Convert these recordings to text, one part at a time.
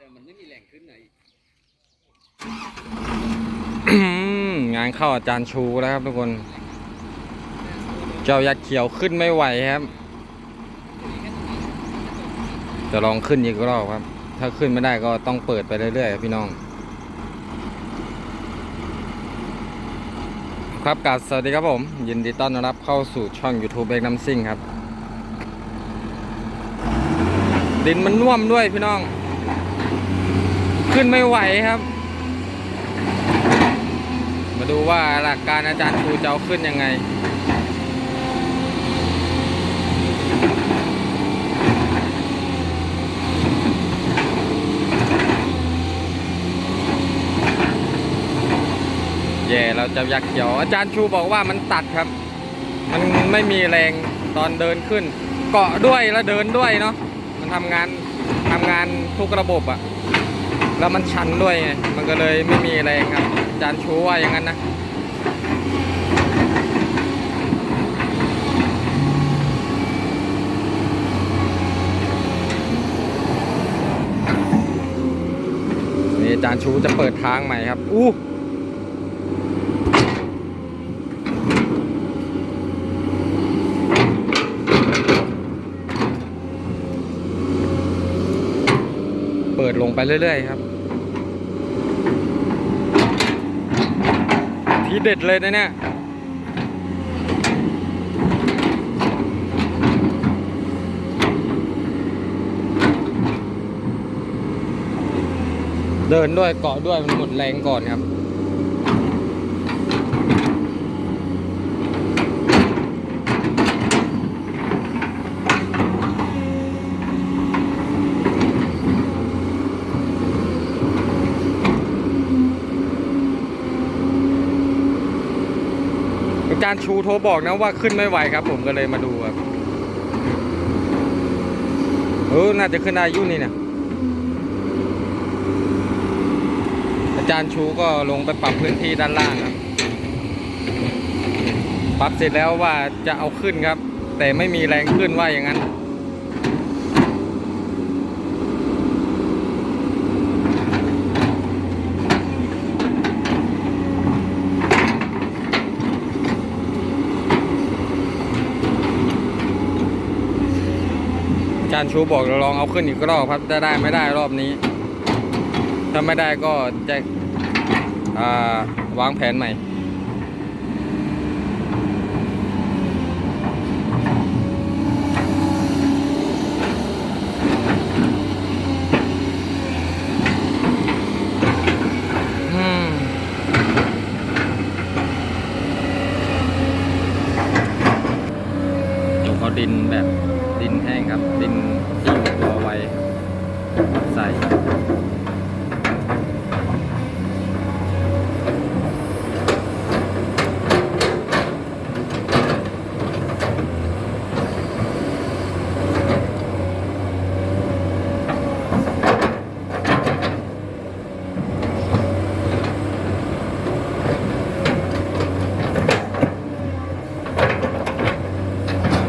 แต่มันไม่มีแรงขึ้นไหนงานเข้าอาจารย์ชูแล้วครับทุกคน เจ้ายักษ์เขียวขึ้นไม่ไหวครับ จะลองขึ้นอีกรอบครับ ถ้าขึ้นไม่ได้ก็ต้องเปิดไปเรื่อยๆพี่น้อง ครับกาสวัสดีครับผม ยินดีต้อนรับเข้าสู่ช่อง YouTube เบกน้ำซิ่งครับ ดินมันน่วมด้วยพี่น้อง ขึ้นไม่ไหวครับ มาดูว่าหลักการอาจารย์ครูจะเอาขึ้นยังไงแย่เราจะยักเขียว อาจารย์ชูบอกว่ามันตัดครับ มันไม่มีแรงตอนเดินขึ้น เกาะด้วยแล้วเดินด้วยเนาะมันทำงานทำงานทุกระบบอะ แล้วมันชันด้วยไงมันก็เลยไม่มีแรครับอาจารย์ชูว่าอย่างนั้นนะนี่อาจารย์ชูจะเปิดทางใหม่ครับอู้เปิดลงไปเรื่อยๆครับ เด็ดเลยนะเนี่ยเดินด้วยเกาะด้วยมันหมดแรงก่อนครับาจารย์ชูโทรบอกนะว่าขึ้นไม่ไหวครับ ผมก็เลยมาดูครับเออน่าจะขึ้นอายุนี่เนี่ยอาจารย์ชูก็ลงไปปรับพื้นที่ด้านล่างครับปรับเสร็จแล้วว่าจะเอาขึ้นครับ แต่ไม่มีแรงขึ้นว่าอย่างนั้นาจารย์ชูบอกเราลองเอาขึ้นอีกรอบครับจะได้ไม่ได้รอบนี้ ถ้าไม่ได้ก็จะาวางแผนใหม่อืมเดี๋ยวเขาดินแบบ ดินแห้งครับ ดินที่อยู่ตัวไว้ใส่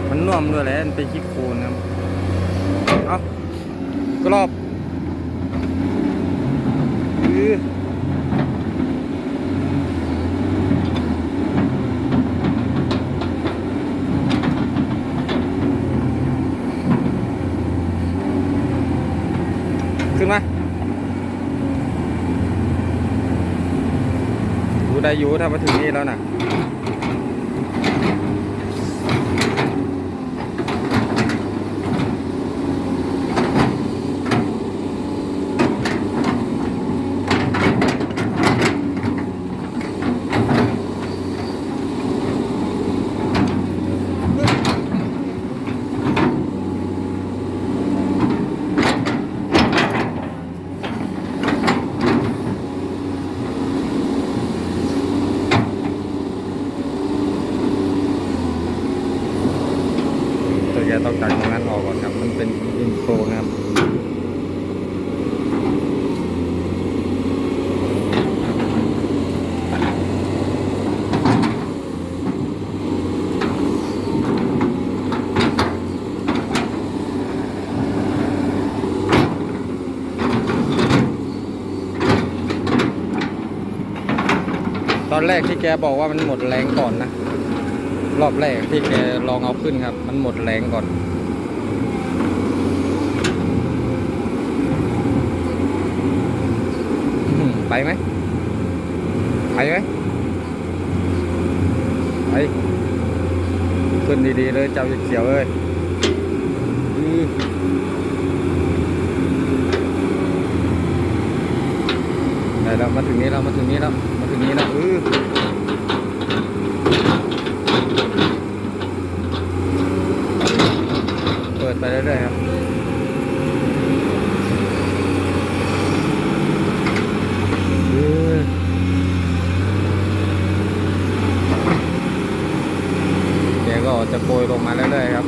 มันน่วมด้วยแหละมันเป็นขี้โคลนครับ เอากรอบ อขึ้นมาดูได้อยู่ถ้ามาถึงนี่แล้วนะานออกก่อนครับ มันเป็นดินโคลนครับตอนแรกที่แกบอกว่ามันหมดแรงก่อนนะ รอบแรกที่แกลองเอาขึ้นครับ มันหมดแรงก่อน ไปไหมไปไหมไปขึ้นดีๆเลยเจ้าเขียวเลยอื้อได้แล้วมาถึงนี้แล้วมาถึงนี้แล้วมาถึงนี้แล้วอือเปิดไปเรื่อยๆครับ เออแกก็จะโปรยลงมาเรื่อยๆครับ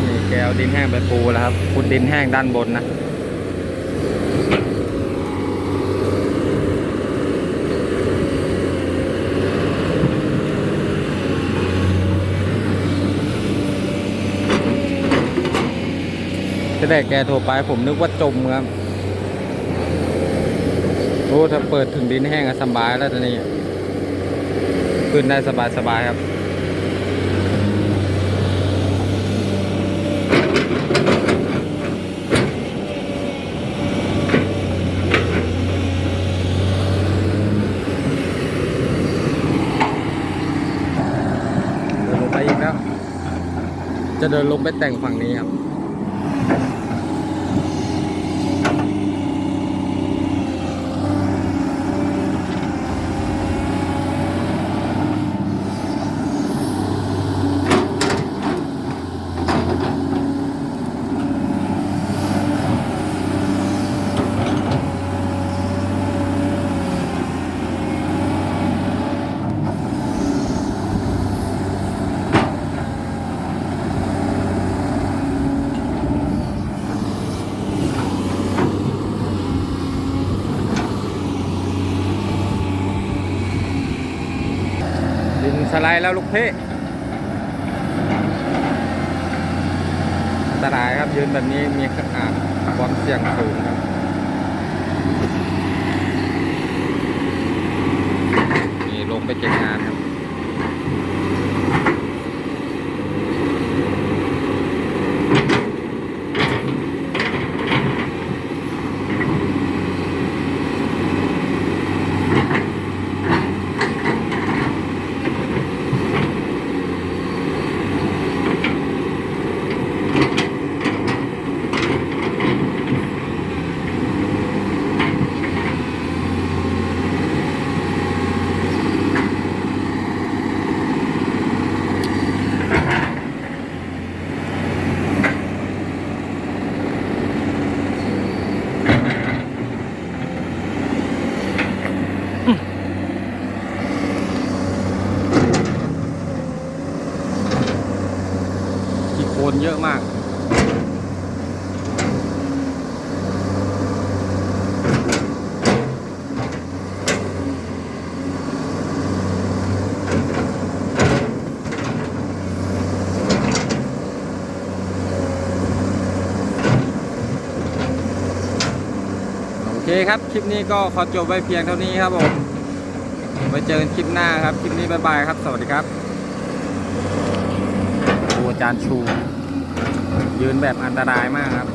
นี่แกเอา ดินแห้งไปปูแล้วครับขุดดินแห้งด้านบนนะที่แกแกโทรไปผมนึกว่าจมครับโอ้ถ้าเปิดถึงดินแห้งสบายแล้วตอนนี้ ขึ้นได้สบายสบายครับ เดินลงไปอีกแล้ว จะเดินลงไปแต่งฝั่งนี้ครับ ดินสไรแล้วลูกเพ่อันตรายครับยืนแบบนี้มีอ่าความเสี่ยงสูงครับนี่ลงไปเก็บงานครับ มีโคลน เยอะมากโอเคครับ คลิปนี้ก็ขอจบไว้เพียงเท่านี้ครับผมไว้เจอกันคลิปหน้าครับ คลิปนี้บ๊ายบายครับ สวัสดีครับโอ้อาจารย์ชู ยืนแบบอันตรายมากครับ